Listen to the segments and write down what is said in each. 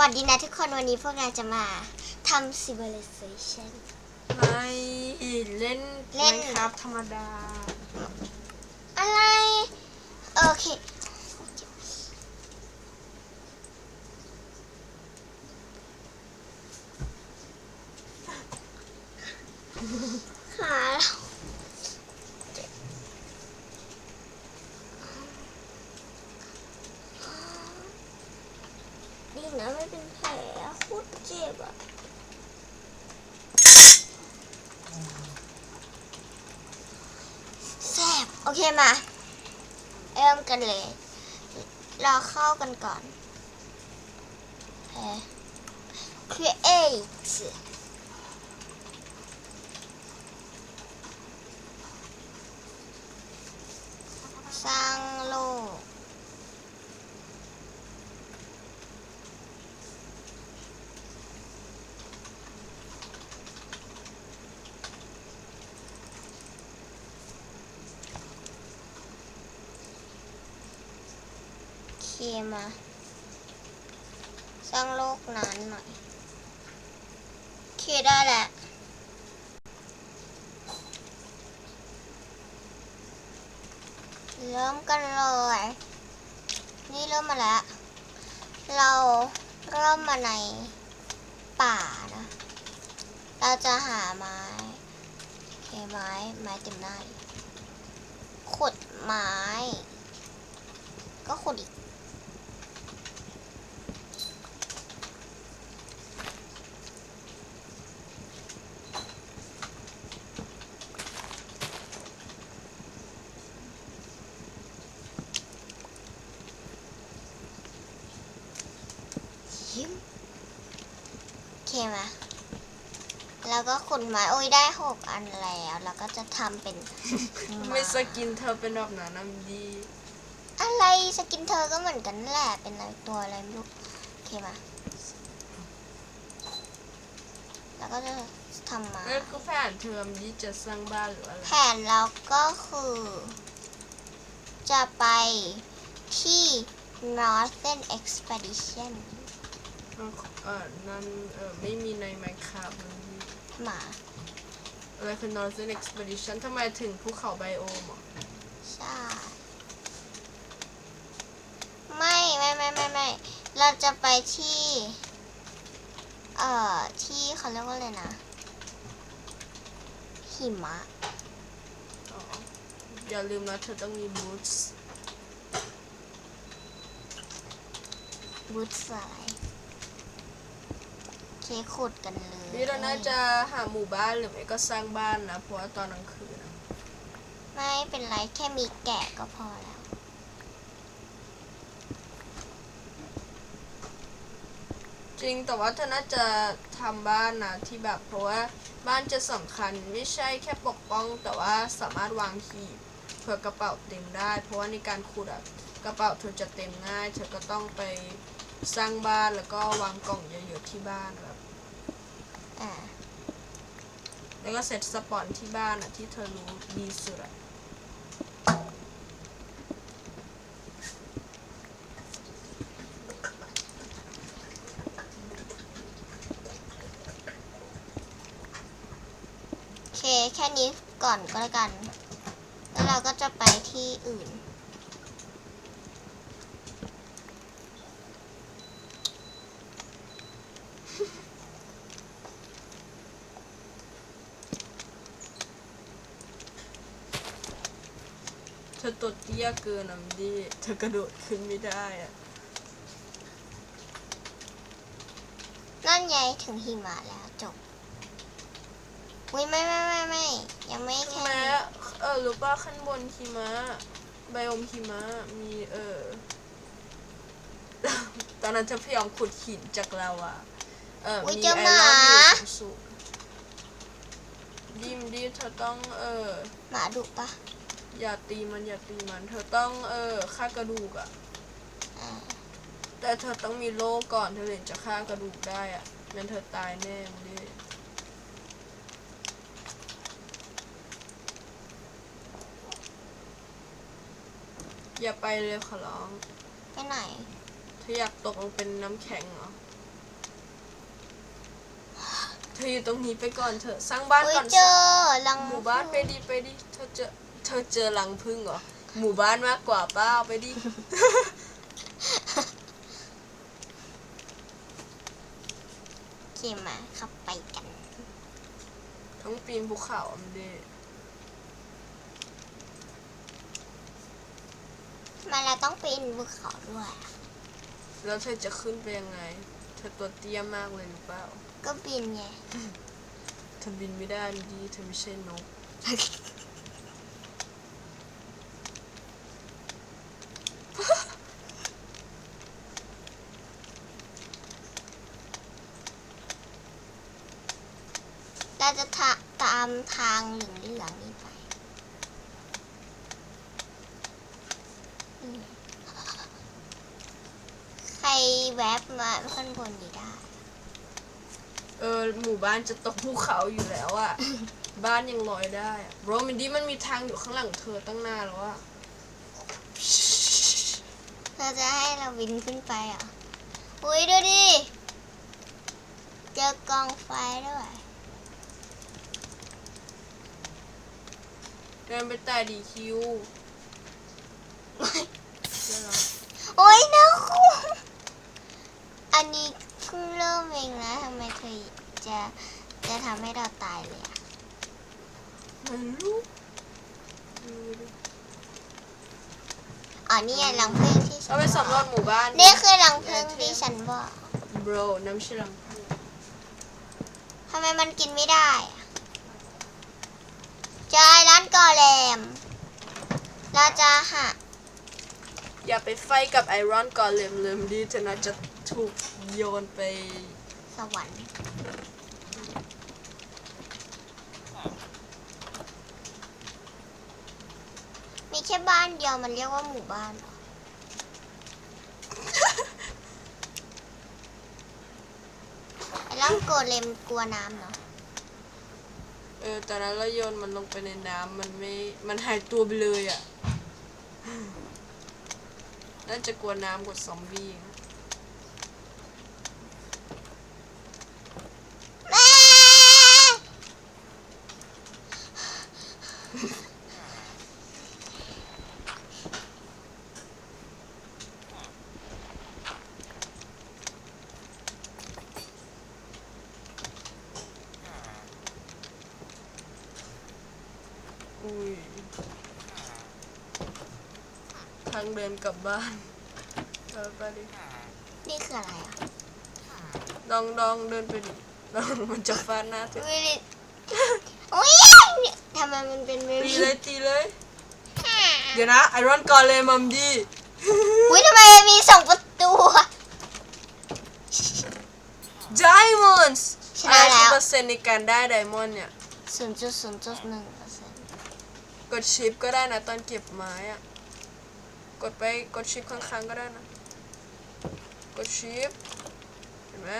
วัสดีนะทุกคนวันนี้พวกเราจะมาทำ civilization ไม่เล่นเล่นครับธรรมดา อะไร โอเค ขาดีนะ ไม่เป็นแผลโคตรเจ็บอะแสบโอเคมา เริ่มกันเลย เราเข้ากันก่อนเอ่อ create สร้างโลก โอเค มา สร้างโลกนั้นหน่อยโอเคได้แหละเริ่มกันเลย นี่เริ่มมาแล้ว เราเริ่มมาในป่านะ เราจะหาไม้โอเคไม้ ไม้เต็มหน้าขุดไม้ ก็ขุดอีก ยิ้มโอเคมา แล้วก็ขุดไม้โอ้ยได้หกอันแล้ว แล้วก็จะทำเป็น ไม่สกินเธอเป็นแบบนั้นนะดี อะไรสกินเธอก็เหมือนกันนั่นแหละ เป็นอะไรตัวอะไรไม่รู้ โอเคมา แล้วก็จะทำมา แล้วก็แผนเทอมที่จะสร้างบ้านหรืออะไรแผนเราก็คือ จะไปที่ Northern Expedition เออนั่นเออไม่มีใน Minecraft มันดี หมา อะไรคือ Northern Expedition ทำไมถึงภูเขาไบโอมอะใช่ ไม่ไม่ไม่ไม่ไม่เราจะไปที่ เอ่อ ที่เขาเรียกว่าอะไรนะ หิมะ อ๋ออย่าลืมนะเธอต้องมีบูทส์วุฒสาย เคขุดกันเลย นี่เราน่าจะหาหมู่บ้านหรือไม่ก็สร้างบ้านนะเพราะว่าตอนกลางคืนนะไม่เป็นไรแค่มีแกะก็พอแล้ว จริงแต่ว่าเธอน่าจะทำบ้านนะที่แบบเพราะว่าบ้านจะสำคัญไม่ใช่แค่ปกป้อง แต่ว่าสามารถวางหีบเผื่อกระเป๋าเต็มได้ เพราะว่าในการขุดอะกระเป๋าเธอจะเต็มง่าย เธอก็ต้องไปสร้างบ้านแล้วก็วางกล่องเยอะๆที่บ้าน แบบอ่าแล้วก็เซตสปอนที่บ้านอะที่เธอรู้ดีสุดอะโอเค แค่นี้ก่อนก็แล้วกัน แล้วเราก็จะไปที่อื่น อตัวเตี้ยเกินอะมันดีเธอกระโดดขึ้นไม่ได้อะนั่นไงถึงหิมะแล้วจบอุ้ยไม่ไม่ไม่ไม่ยังไม่แค่แม้นี้เออรู้ป่ะขั้นบนหิมะไบโอมหิมะมีเออ ตอนนั้นเธอพยายามขุดหินจากเราอะเอออุ๊ยมีเจอไอหรมา อนอยู่สูงๆดิมดิเธอต้องเออ หมาดุปะ อย่าตีมันอย่าตีมัน เธอต้องเออฆ่ากระดูกอะอ่าแต่เธอต้องมีโล่ก่อนเธอถึงจะฆ่ากระดูกได้อะงั้นเธอตายแน่มึงดิอย่าไปเลยขอร้องไปไหน เธออยากตกลงเป็นน้ำแข็งเหรอเธออยู่ตรงนี้ไปก่อนเถอะสร้างบ้านอุ้ยก่อนเจอรังหมู่บ้านไปดิไปดิเธอเจอ เธอเจอรังพึ่งเหรอ หมู่บ้านมากกว่าเป้าไปดิขี่มาเข้าไปกัน ทั้งปีนภูเขาอันเดมาเราต้องปีนภูเขาด้วย แล้วเธอจะขึ้นไปยังไง เธอตัวเตี้ยมากเลยหรือเปล่าก็ปีนไง เธอบินไม่ได้ดีเธอไม่ใช่นก เราจะทะตามทางเหลืองๆนี้ไปอืมใครแวบมาข้างบนนี้ได้ เออหมู่บ้านจะตกภูเขาอยู่แล้วอะบ้านยังลอยได้อะโรมินดี้มันมีทางอยู่ข้างหลังเธอตั้งนานแล้วอะเราจะให้เราบินขึ้นไปเหรอะอุ้ยดูดิ เจอกองไฟด้วย เดินไปแต่ดีคิวเดี๋ยวนะโอ้ยนะคุณอันนี้เพิ่งเริ่มเองนะทำไมเธอจะจะทำให้เราตายเลยอะมันลูกดูดิอ๋อนี่ไงรังผึ้งที่ฉันเราไปสำรวจหมู่บ้านนี่คือรังผึ้งที่ฉันบอกบรน้ำชิลังพึ่งทำไมมันกินไม่ได้อะ จอไอร้านกอแลมเราจะหาอย่าไปไฟกับไอรอนก่อนเลมเลมดีเธอน่าจะถูกโยนไปสวรรค์มีแค่บ้านเดียวมันเรียกว่าหมู่บ้านเหรอไอ้ร่างโกเลมกลัวน้ำเหรอเออแต่แล้วเราโยนมันลงไปในน้ำมันไม่ มันหายตัวไปเลยอะ น่าจะกลัวน้ำกว่าซอมบี้ อุ้ยทางเดินกลับบ้านเออไปดินี่คืออะไรอะดองดองเดินไปดิดองมันจะฟาดหน้าเธออุ้ยนี่อุ้ยทำไมมันเป็นแบบตีนี้เลยตีเลย เดี๋ยวนะไอรอนก่อนเลยมัมดีอุ้ยทำไมมันมีสองประตูอะ Diamonds ชนะแล้ว เปอร์เซ็นต์ในการได้ไดมอนด์เนี่ย ศูนย์จุดศูนย์จุดหนึ่งเปอร์เซ็นต์ กดชิปก็ได้นะตอนเก็บไม้อะกดไปกดชิปข้างๆก็ได้นะ กดชิปเห็นไหม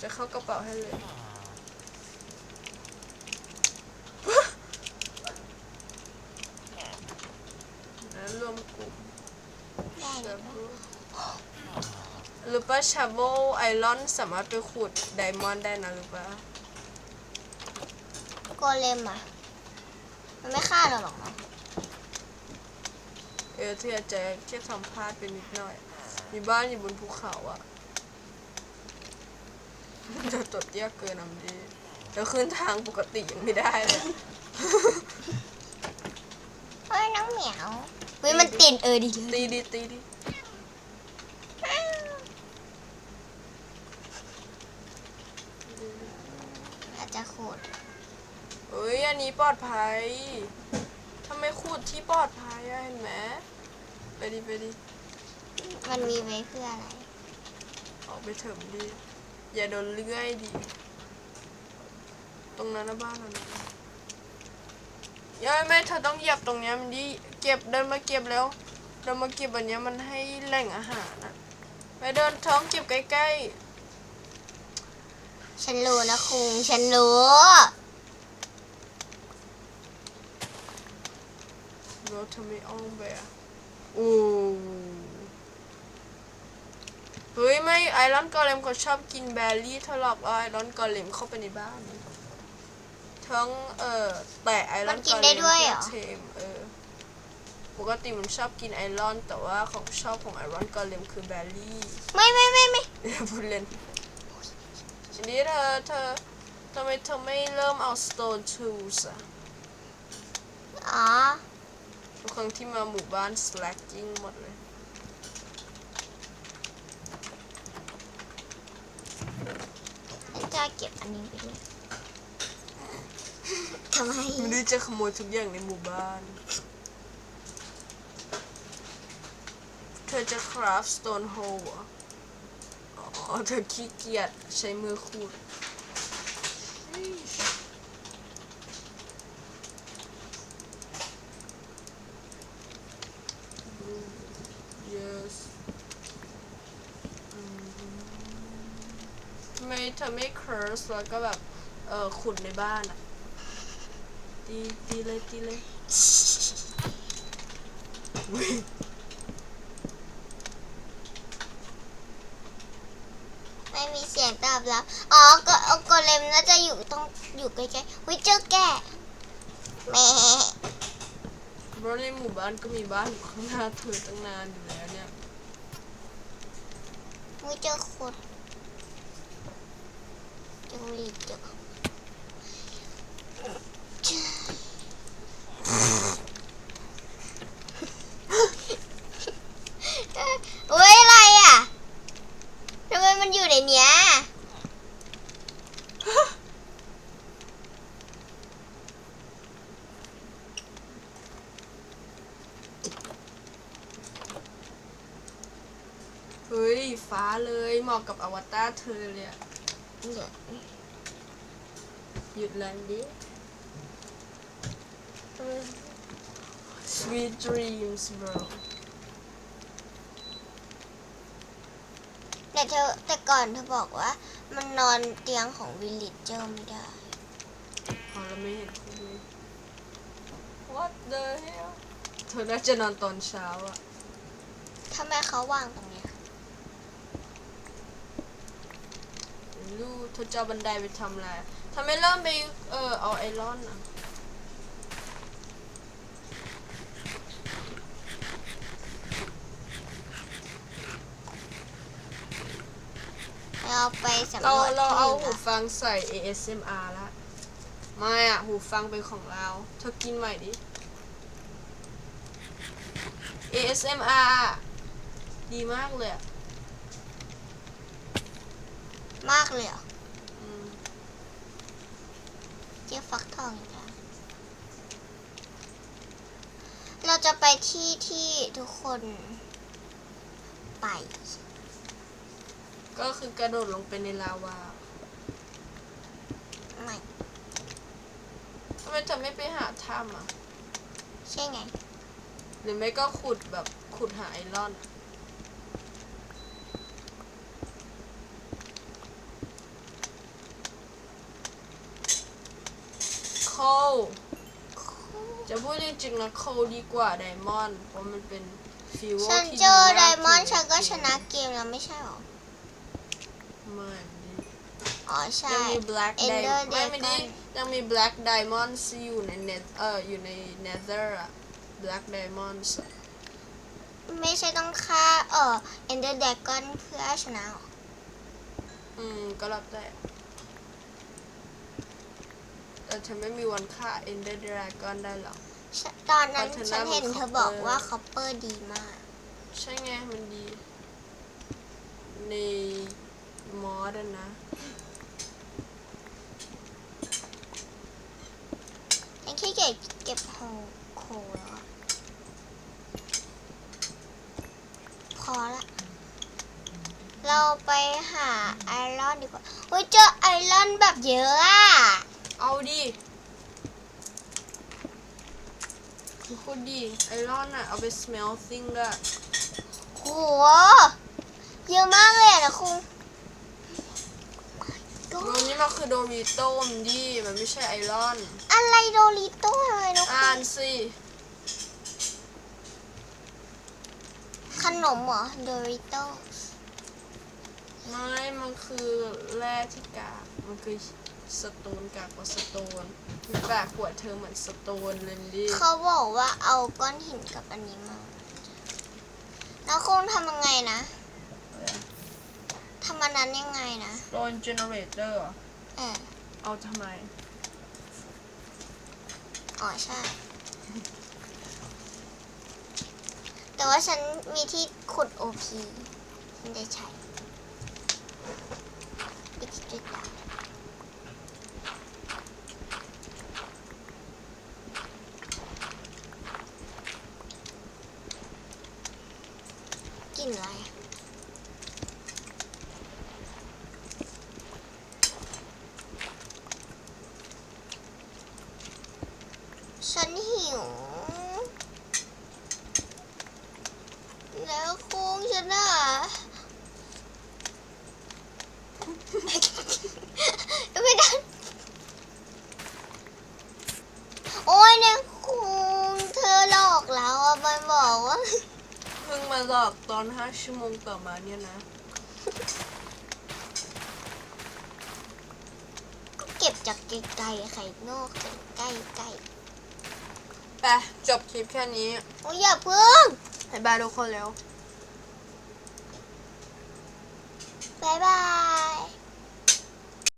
จะเข้ากระเป๋าให้เลยแล้วรวมกลุ่มได้ลยหรือว่าชาโบไอรอนสามารถไปขุดไดมอนด์ได้นะหรือป่าโกเลมอะ มันไม่ฆ่าเราหรอกเนอะเออที่อาจจะแค่ทำพลาดไปนิดหน่อยมีบ้านอยู่บนภูเขาอะจะตดเตี้ยเกินอำดีแล้วขึ้นทางปกติยังไม่ได้เลย เฮ้ยน้องเหมียวเฮ้ยมันติดเออดีเลยตีดิตีดิอาจจะขูด เอ้ยอันนี้ปลอดภัยทำไมขุดที่ปลอดภัยอะเห็นไหมไปดิไปดิมันมีไว้เพื่ออะไร ออกไปเถิมดิอย่าโดนเลื่อยดิตรงนั้นนะบ้านเรานะย้ายแม่เธอต้องเหยียบตรงเนี้ยมันดิเก็บเดินมาเก็บแล้วเดินมาเก็บอันเนี้ยมันให้แหล่งอาหารนะไปเดินท้องเก็บใกล้ฉันรู้นะคุงฉันรู้ ๆเราทำไม่อ้อมไปอะโอ้เฮ้ยไม่ไอรอนกอเลมเขาชอบกินแบร์รี่เธอหลอกเอาไอรอนกอเลมเข้าไปในบ้านทั้งเอ่อแต่ไอรอนมันกินได้ด้วยเหรอ เทมเออปกติมันชอบกินไอรอน แต่ว่าของชอบของไอรอนกอเลมคือแบร์รี่ ไม่ไม่ไม่ไม่พูดเล่นทีนี้เธอเธอทำไมเธอไม่เริ่มเอา stone tools อะอ๋อ ทุกครั้งที่มาหมู่บ้าน slacking หมดเลยจะเก็บอันนี้ไปด้วยทำไมไม่ได้จะขโมยทุกอย่างในหมู่บ้าน เธอจะ craft stone hole เหรออ๋อ เธอขี้เกียจใช้มือขูด yes อืมทำไม เธอไม่ curse แล้วก็แบบ เออขุดในบ้านอะตีตีเลยตีเลยอุ๊ยไม่มีเสียงตอบรับ อ๋อ ก็โกเลมน่าจะอยู่ต้องอยู่ใกล้ๆวิเจอแกะแหม่เพราะในหมู่บ้านก็มีบ้านอยู่ข้างหน้าเธอตั้งนานอยู่แล้วเนี่ยวิเจอคน เจอรีเจอเฮ้ยอะไรอะทำไมมันอยู่ในเนี้ยเฮ้ยฟ้าเลยเหมาะกับอวตารเธอเลยอะ หยุดแลนดิ Sweet dreams bro แต่เธอแต่ก่อนเธอบอกว่า มันนอนเตียงของวิลลิจเจอร์ไม่ได้ พอแล้วไม่เห็นคุณเลย What the hell เธอน่าจะนอนตอนเช้าอะ ทำไมเขาวางตรงเนี้ย ลูกเธอจะเอาบันไดไปทำอะไรทำไมเริ่มไปเออเอาไอรอนอะเราไปสำรเราวจเราเอาที่หูนะฟังใส่ ASMR ละไม่อะหูฟังเป็นของเราเธอกินใหม่ดิ ASMR ดีมากเลยอะ มากเลยเหรออืมเจ๊ฟักทองอีกแล้วเราจะไปที่ที่ทุกคนไป ก็คือกระโดดลงไปในลาวาไม่ทำไมเธอไม่ไปหาถ้ำอะ ใช่ไง หรือไม่ก็ขุดแบบขุดหาไอรอนอะโคล จะพูดจริงๆนะโคลดีกว่าไดมอนด์เพราะมันเป็นฟิวฉันที่เจอไดากมอนด์ถึงฉันก็จริงชนะเกมแล้วไม่ใช่หรอ ไม่ดิอ๋อใช่ ยังมี black Ender diamond ไม่ไม่ดิ Dragon ยังมี black diamonds อยู่ใน net เอออยู่ใน nether อะ black diamonds อะไม่ใช่ต้องฆ่าเออเอนเดอร์เดกอนเพื่อชนะหรอ อืม ก็แล้วแต่ แต่เธอไม่มีวันฆ่า Ender Dragon ได้หรอกฉะตอนนั้นเพราะเธอฉันเห็นนั่งบนเธอบอก copper ว่าคอปเปอร์ดีมาก ใช่ไงมันดี ในมอสอะนะ ฉันขี้เกียจเก็บโฮโคแล้วอะพอละ เราไปหาไอรอนดีกว่าเฮ้ยเจอไอรอนแบบเยอะอะ เอาดิพูดดีไอรอนอะเอาไป smelting ได้โหเยอะมากเลยอะนะครูโดนี่มันคือโดริโต้มดิมันไม่ใช่ไอรอน อะไรโดริโต้อะไรนะครูอ่านสิขนมเหรอโดริโต้ไม่มันคือแร่ที่กากมันคือ สโตนกากกว่าสโตนมันแบกหัวเธอเหมือนสโตนเลนลี่เขาบอกว่าเอาก้อนหินกับอันนี้มา แล้วคงทำยังไงนะทำอันนั้นยังไงนะโดนเจเนเรเตอร์เออเอาทำไม อ๋อใช่ แต่ว่าฉันมีที่ขุดโอพีฉันจะใช้ปิดจุดดาวกลินอะไร ฉันหิว แล้วคุงฉันอะ ไม่ได้ โอ้ยเนี่ยคุงเธอหลอกเราอะมันบอกว่า เพิ่ง มาหลอกตอน5ชั่วโมงต่อมาเนี่ยนะ ก็เก็บจากไกลๆไข่นอกจากใกล้ไปจบคลิปแค่นี้ๆโอ้ยอย่าเพิ่งบ๊ายบายทุกคนแล้วบายบาย